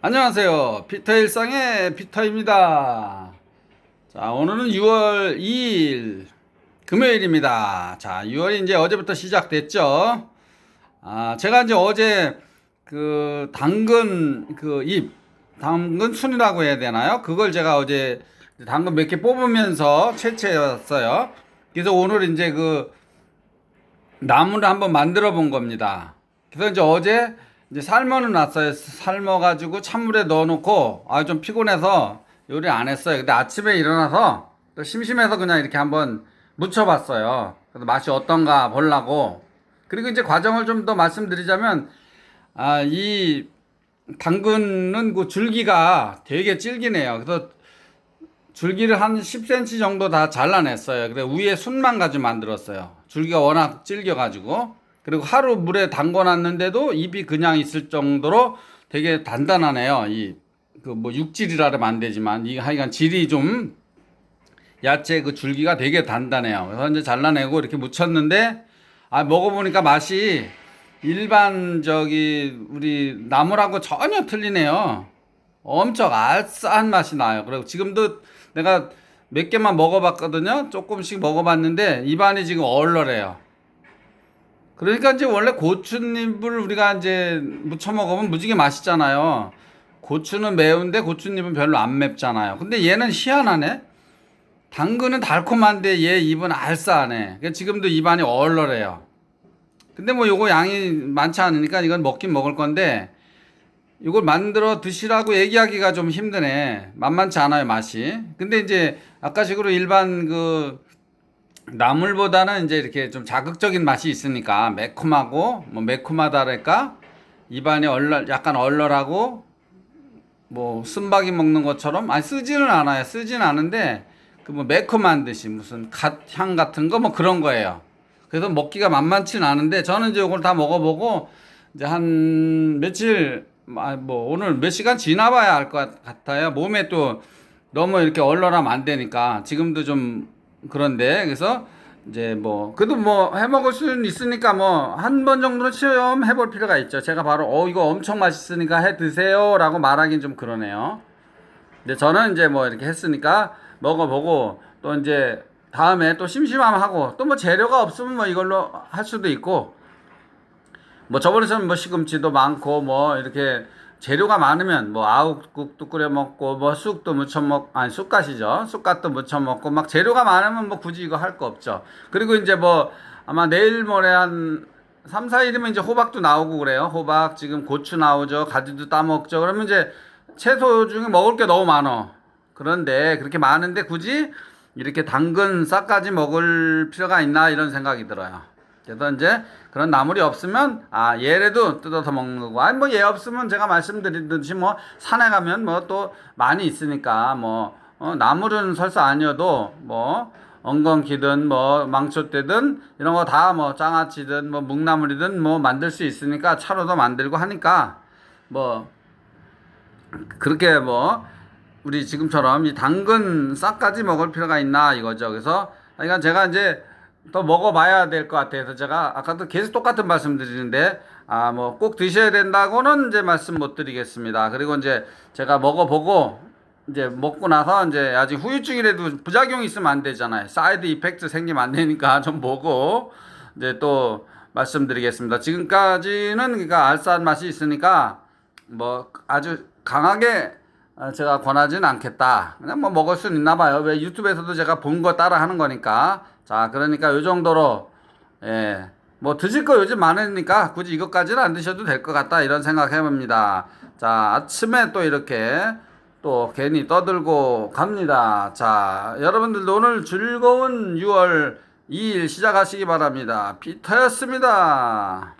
안녕하세요. 피터 일상의 피터입니다. 자, 오늘은 6월 2일 금요일입니다. 자, 6월이 이제 어제부터 시작됐죠. 아, 제가 이제 어제 그 당근 그 잎, 당근 순이라고 해야 되나요? 그걸 제가 어제 당근 몇 개 뽑으면서 채취해왔어요. 그래서 오늘 이제 그 나무를 한번 만들어 본 겁니다. 그래서 이제 어제 이제 삶아는 놨어요. 삶아가지고 찬물에 넣어놓고 아 좀 피곤해서 요리 안 했어요. 근데 아침에 일어나서 또 심심해서 그냥 이렇게 한번 무쳐봤어요. 그래서 맛이 어떤가 보려고. 그리고 이제 과정을 좀 더 말씀드리자면 아 이 당근은 그 줄기가 되게 질기네요. 그래서 줄기를 한 10cm 정도 다 잘라냈어요. 그래 위에 순만 가지고 만들었어요. 줄기가 워낙 질겨가지고 그리고 하루 물에 담궈 놨는데도 잎이 그냥 있을 정도로 되게 단단하네요. 이 그 뭐 육질이라 하면 안 되지만 이 하여간 질이 좀 야채 그 줄기가 되게 단단해요. 그래서 이제 잘라내고 이렇게 묻혔는데 아 먹어보니까 맛이 일반 저기 우리 나물하고 전혀 틀리네요. 엄청 알싸한 맛이 나요. 그리고 지금도 내가 몇 개만 먹어봤거든요. 조금씩 먹어봤는데 입안이 지금 얼얼해요. 그러니까 이제 원래 고추잎을 우리가 이제 무쳐 먹으면 무지개 맛있잖아요. 고추는 매운데 고추잎은 별로 안 맵잖아요. 근데 얘는 희한하네. 당근은 달콤한데 얘 입은 알싸하네. 그러니까 지금도 입안이 얼얼해요. 근데 뭐 요거 양이 많지 않으니까 이건 먹긴 먹을 건데 이걸 만들어 드시라고 얘기하기가 좀 힘드네. 만만치 않아요, 맛이. 근데 이제 아까식으로 일반 그 나물보다는 이제 이렇게 좀 자극적인 맛이 있으니까 매콤하고 뭐 매콤하다랄까 입안이 얼얼 약간 얼얼하고 뭐 쓴박이 먹는 것처럼 아니 쓰지는 않아요. 쓰지는 않은데 그 뭐 매콤한 듯이 무슨 갓 향 같은 거 뭐 그런 거예요. 그래서 먹기가 만만치는 않은데 저는 이제 이걸 다 먹어보고 이제 한 며칠 아, 뭐 오늘 몇 시간 지나봐야 알 것 같아요. 몸에 또 너무 이렇게 얼얼하면 안 되니까 지금도 좀 그런데 그래서 이제 뭐 그래도 뭐 해 먹을 수는 있으니까 뭐 한 번 정도는 체험해 볼 필요가 있죠. 제가 바로 어 이거 엄청 맛있으니까 해 드세요 라고 말하긴 좀 그러네요. 근데 저는 이제 뭐 이렇게 했으니까 먹어보고 또 이제 다음에 또 심심하면 하고 또 뭐 재료가 없으면 뭐 이걸로 할 수도 있고 뭐 저번에처럼 뭐 시금치도 많고 뭐 이렇게 재료가 많으면 뭐 아욱국도 끓여 먹고 뭐 쑥도 무쳐 먹 아니 쑥갓이죠. 쑥갓도 무쳐 먹고 막 재료가 많으면 뭐 굳이 이거 할 거 없죠. 그리고 이제 뭐 아마 내일 모레 한 3, 4일이면 이제 호박도 나오고 그래요. 호박 지금 고추 나오죠. 가지도 따 먹죠. 그러면 이제 채소 중에 먹을 게 너무 많어. 그런데 그렇게 많은데 굳이 이렇게 당근 싹까지 먹을 필요가 있나 이런 생각이 들어요 그래서 이제 그런 나물이 없으면 아 얘라도 뜯어서 먹는 거고 아니 뭐 얘 없으면 제가 말씀드리듯이 뭐 산에 가면 뭐 또 많이 있으니까 뭐 어, 나물은 설사 아니어도 뭐 엉겅퀴든 뭐 망초대든 이런 거 다 뭐 장아찌든 뭐 묵나물이든 뭐 만들 수 있으니까 차로도 만들고 하니까 뭐 그렇게 뭐 우리 지금처럼 이 당근 싹까지 먹을 필요가 있나 이거죠. 그래서 그러니까 제가 이제 더 먹어봐야 될 것 같아서 제가 아까도 계속 똑같은 말씀 드리는데 아 뭐 꼭 드셔야 된다고는 이제 말씀 못 드리겠습니다. 그리고 이제 제가 먹어보고 이제 먹고 나서 이제 아직 후유증이라도 부작용이 있으면 안 되잖아요. 사이드 이펙트 생기면 안 되니까 좀 보고 이제 또 말씀드리겠습니다. 지금까지는 그러니까 알싸한 맛이 있으니까 뭐 아주 강하게 어, 제가 권하진 않겠다. 그냥 뭐 먹을 수는 있나 봐요. 왜 유튜브에서도 제가 본 거 따라 하는 거니까. 자, 그러니까 요 정도로, 예. 뭐 드실 거 요즘 많으니까 굳이 이것까지는 안 드셔도 될 것 같다. 이런 생각 해봅니다. 자, 아침에 또 이렇게 또 괜히 떠들고 갑니다. 자, 여러분들도 오늘 즐거운 6월 2일 시작하시기 바랍니다. 피터였습니다.